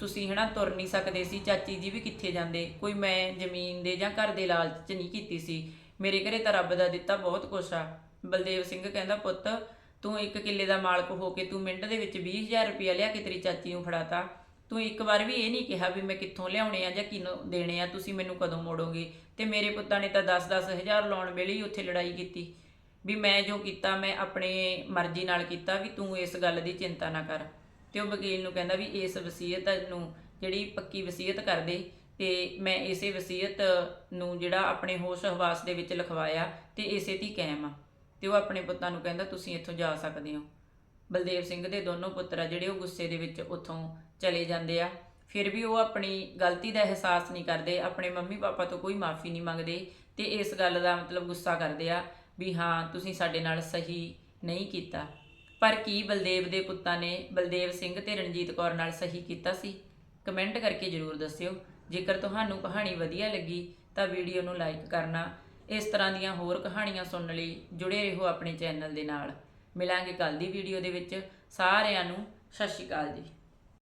ਤੁਸੀਂ ਹਨਾ ਤੁਰ ਨਹੀਂ ਸਕਦੇ ਸੀ, ਚਾਚੀ ਜੀ ਵੀ ਕਿੱਥੇ ਜਾਂਦੇ? ਕੋਈ ਮੈਂ ਜ਼ਮੀਨ ਦੇ ਜਾਂ ਘਰ ਦੇ ਲਾਲਚ 'ਚ ਨਹੀਂ ਕੀਤੀ ਸੀ। ਮੇਰੇ ਘਰੇ ਤਾਂ ਰੱਬ ਦਾ ਦਿੱਤਾ ਬਹੁਤ ਕੁਛ ਆ। ਬਲਦੇਵ ਸਿੰਘ ਕਹਿੰਦਾ, ਪੁੱਤ, ਤੂੰ ਇੱਕ ਕਿੱਲੇ ਦਾ ਮਾਲਕ ਹੋ ਕੇ ਤੂੰ ਮਿੰਟ ਦੇ ਵਿੱਚ 20000 ਰੁਪਇਆ ਲਿਆ ਕੇ ਤੇਰੀ ਚਾਚੀ ਨੂੰ ਫੜਾਤਾ। ਤੂੰ ਇੱਕ ਵਾਰ ਵੀ ਇਹ ਨਹੀਂ ਕਿਹਾ ਵੀ ਮੈਂ ਕਿੱਥੋਂ ਲਿਆਉਣੇ ਆ ਜਾਂ ਕਿਨੂੰ ਦੇਣੇ ਆ, ਤੁਸੀਂ ਮੈਨੂੰ ਕਦੋਂ ਮੋੜੋਗੇ? ਤੇ ਮੇਰੇ ਪੁੱਤਾਂ ਨੇ ਤਾਂ 10-10 ਹਜ਼ਾਰ ਲਾਉਣ ਵੇਲੇ ਹੀ ਉੱਥੇ ਲੜਾਈ ਕੀਤੀ। ਵੀ ਮੈਂ ਜੋ ਕੀਤਾ, ਮੈਂ ਆਪਣੇ ਮਰਜ਼ੀ ਨਾਲ ਕੀਤਾ ਵੀ ਤੂੰ ਇਸ ਗੱਲ ਦੀ ਚਿੰਤਾ ਨਾ ਕਰ। ਤੇ ਉਹ ਵਕੀਲ ਨੂੰ ਕਹਿੰਦਾ ਵੀ ਇਸ ਵਸੀਅਤ ਨੂੰ ਜਿਹੜੀ ਪੱਕੀ ਵਸੀਅਤ ਕਰ ਦੇ ਤੇ ਮੈਂ ਇਸੇ ਵਸੀਅਤ ਨੂੰ ਜਿਹੜਾ ਆਪਣੇ ਹੋਸ਼ ਹਵਾਸ ਦੇ ਵਿੱਚ ਲਿਖਵਾਇਆ ਤੇ ਇਸੇ ਤੇ ਕਾਇਮ ਆ। ਤੇ ਉਹ ਆਪਣੇ ਪੁੱਤਾਂ ਨੂੰ ਕਹਿੰਦਾ, ਤੁਸੀਂ ਇੱਥੋਂ ਜਾ ਸਕਦੇ ਹੋ। ਬਲਦੇਵ ਸਿੰਘ ਦੇ ਦੋਨੋਂ ਪੁੱਤਰ ਆ ਜਿਹੜੇ ਉਹ ਗੁੱਸੇ ਦੇ ਵਿੱਚ ਉੱਥੋਂ ਚਲੇ ਜਾਂਦੇ ਆ। ਫਿਰ ਵੀ ਉਹ ਆਪਣੀ ਗਲਤੀ ਦਾ ਅਹਿਸਾਸ ਨਹੀਂ ਕਰਦੇ, ਆਪਣੇ ਮੰਮੀ ਪਾਪਾ ਤੋਂ ਕੋਈ ਮਾਫੀ ਨਹੀਂ ਮੰਗਦੇ ਤੇ ਇਸ ਗੱਲ ਦਾ ਮਤਲਬ ਗੁੱਸਾ ਕਰਦੇ ਆ ਵੀ ਹਾਂ, ਤੁਸੀਂ ਸਾਡੇ ਨਾਲ ਸਹੀ ਨਹੀਂ ਕੀਤਾ। ਪਰ ਕੀ ਬਲਦੇਵ ਦੇ ਪੁੱਤਾਂ ਨੇ ਬਲਦੇਵ ਸਿੰਘ ਤੇ ਰਣਜੀਤ ਕੌਰ ਨਾਲ ਸਹੀ ਕੀਤਾ ਸੀ? ਕਮੈਂਟ ਕਰਕੇ ਜਰੂਰ ਦੱਸਿਓ। ਜੇਕਰ ਤੁਹਾਨੂੰ ਕਹਾਣੀ ਵਧੀਆ ਲੱਗੀ, ਤਾਂ ਵੀਡੀਓ ਨੂੰ ਲਾਈਕ ਕਰਨਾ। ਇਸ ਤਰ੍ਹਾਂ ਦੀਆਂ ਹੋਰ ਕਹਾਣੀਆਂ ਸੁਣਨ ਲਈ ਜੁੜੇ ਰਹੋ ਆਪਣੇ ਚੈਨਲ ਦੇ ਨਾਲ। ਮਿਲਾਂਗੇ ਕੱਲ ਦੀ ਵੀਡੀਓ ਦੇ ਵਿੱਚ। ਸਾਰਿਆਂ ਨੂੰ ਸਤਿ ਸ਼੍ਰੀ ਅਕਾਲ ਜੀ।